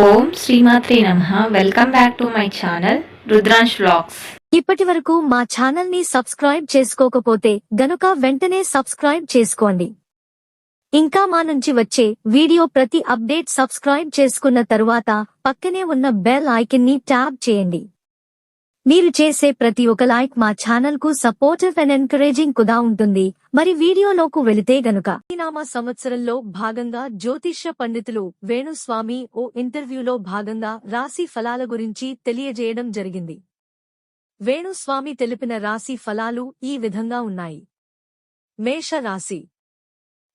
ఓం శ్రీమాత్రి నమ. Welcome back to my channel Rudransh vlogs ఇప్పటి వరకు మా ఛానల్ని సబ్స్క్రైబ్ చేసుకోకపోతే గనుక వెంటనే సబ్స్క్రైబ్ చేసుకోండి. ఇంకా మా నుంచి వచ్చే వీడియో ప్రతి అప్డేట్ సబ్స్క్రైబ్ చేసుకున్న తరువాత పక్కనే ఉన్న బెల్ ఐకిన్ని ట్యాప్ చేయండి. మీరు చేసే ప్రతి ఒక్క లైక్ మా ఛానల్కు సపోర్టివ్ అండ్ ఎంకరేజింగ్ కుదా ఉంటుంది. మరి వీడియోలోకి వెళితే గనుక ఈ సంవత్సరంలో భాగంగా జ్యోతిష్య పండితులు వేణుస్వామి ఓ ఇంటర్వ్యూలో భాగంగా రాశి ఫలాల గురించి తెలియజేయడం జరిగింది. వేణుస్వామి తెలిపిన రాశి ఫలాలు ఈ విధంగా ఉన్నాయి. మేష రాశి.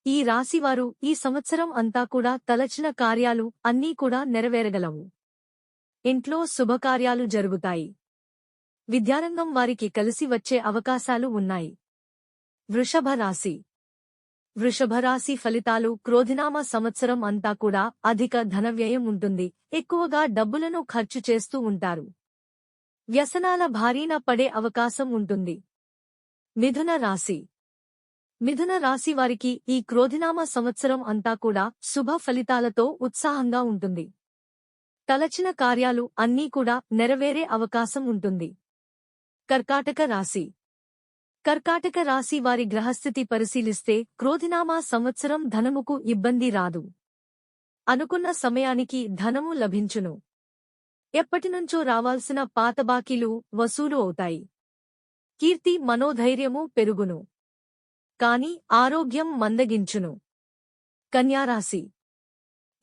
ఈ రాశివారు ఈ సంవత్సరం అంతా కూడా తలచిన కార్యాలు అన్నీ కూడా నెరవేరగలవు. ఇంట్లో శుభకార్యాలు జరుగుతాయి. విద్యారంగం వారికి కలిసి వచ్చే అవకాశాలు ఉన్నాయి. వృషభ రాశి వృషభ రాశి ఫలితాలు క్రోధినామ సంవత్సరం అంతా కూడా అధిక ధనవ్యయం ఉంటుంది. ఎక్కువగా డబ్బులను ఖర్చు చేస్తూ ఉంటారు. వ్యసనాల భారీన పడే అవకాశం ఉంటుంది. మిథున రాశి. మిథున రాశి వారికి ఈ క్రోధినామ సంవత్సరం అంతా కూడా శుభ ఫలితాలతో ఉత్సాహంగా ఉంటుంది. తలచిన కార్యాలు అన్నీ కూడా నెరవేరే అవకాశం ఉంటుంది. కర్కాటక రాశి. కర్కాటక రాశి వారి గ్రహస్థితి పరిశీలిస్తే క్రోధినామా సంవత్సరం ధనముకు ఇబ్బంది రాదు. అనుకున్న సమయానికి ధనము లభించును. ఎప్పటినుంచో రావాల్సిన పాత బాకీలు వసూలు అవుతాయి. కీర్తి మనోధైర్యము పెరుగును. కాని ఆరోగ్యం మందగించును. కన్యారాశి.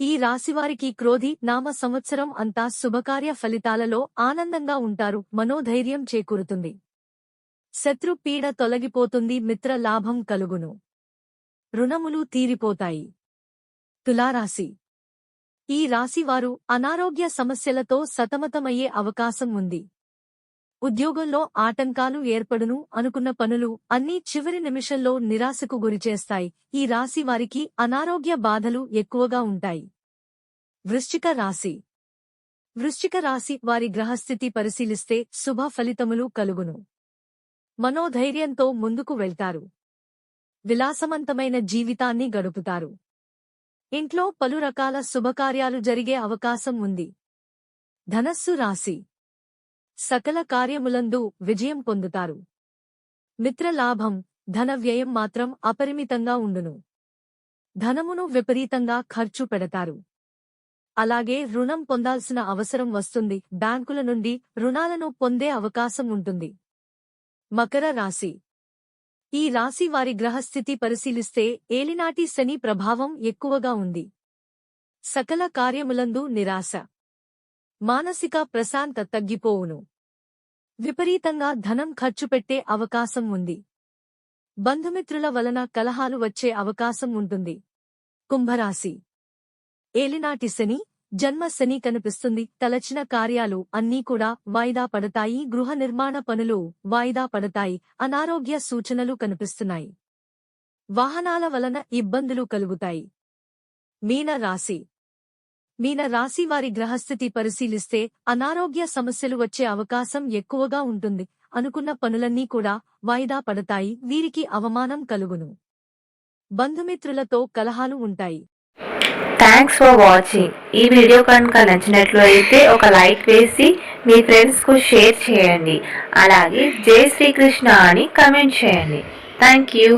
ఈ రాశివారికి క్రోధి నామ సంవత్సరం అంతా శుభకార్య ఫలితాలలో ఆనందంగా ఉంటారు మనోధైర్యం చేకూరుతుంది. శత్రు పీడ తొలగిపోతుంది మిత్ర లాభం కలుగును. రుణములు తీరిపోతాయి. తులారాశి. ఈ రాశివారు అనారోగ్య సమస్యలతో సతమతమయ్యే అవకాశం ఉంది. ఉద్యోగంలో ఆటంకాలు ఏర్పడును అనుకున్న పనులు అన్నీ చివరి నిమిషంలో నిరాశకు గురిచేస్తాయి. ఈ రాశి వారికి అనారోగ్య బాధలు ఎక్కువగా ఉంటాయి. వృశ్చిక రాశి. వృశ్చిక రాశి వారి గ్రహస్థితి పరిశీలిస్తే శుభ ఫలితములు కలుగును. మనోధైర్యంతో ముందుకు వెళ్తారు. విలాసవంతమైన జీవితాన్ని గడుపుతారు. ఇంట్లో పలు రకాల శుభకార్యాలు జరిగే అవకాశం ఉంది. ధనస్సు రాశి. సకల కార్యములందు విజయం పొందుతారు. మిత్రలాభం ధన వ్యయం మాత్రం అపరిమితంగా ఉండును. ధనమును విపరీతంగా ఖర్చు పెడతారు. అలాగే రుణం పొందాల్సిన అవసరం వస్తుంది. బ్యాంకుల నుండి రుణాలను పొందే అవకాశం ఉంటుంది. మకర రాశి. ఈ రాశి వారి గ్రహస్థితి పరిశీలిస్తే ఏలినాటి శని ప్రభావం ఎక్కువగా ఉంది. సకల కార్యములందు నిరాశ. మానసిక ప్రశాంత తగ్గిపోవును. విపరీతంగా ధనం ఖర్చు పెట్టే అవకాశం ఉంది. బంధుమిత్రుల వలన కలహాలు వచ్చే అవకాశం ఉంటుంది. కుంభరాశి. ఏలినాటి శని జన్మ శని కనిపిస్తుంది. తలచిన కార్యాలు అన్నీ కూడా వాయిదా పడతాయి. గృహ నిర్మాణ పనులు వాయిదా పడతాయి. అనారోగ్య సూచనలు కనిపిస్తున్నాయి. వాహనాల వలన ఇబ్బందులు కలుగుతాయి. మీన రాశి మీన రాశి వారి గ్రహస్థితి పరిశీలిస్తే అనారోగ్య సమస్యలు వచ్చే అవకాశం ఎక్కువగా ఉంటుంది. అనుకున్న పనులన్నీ కూడా వాయిదా పడతాయి. వీరికి అవమానం కలుగును. బంధుమిత్రులతో కలహాలు ఉంటాయి. థ్యాంక్స్ ఫర్ వాచింగ్ ఈ వీడియో కనుక నచ్చినట్లయితే ఒక లైక్ వేసి మీ ఫ్రెండ్స్కు షేర్ చేయండి. అలాగే జై శ్రీకృష్ణ అని కమెంట్ చేయండి. Thank you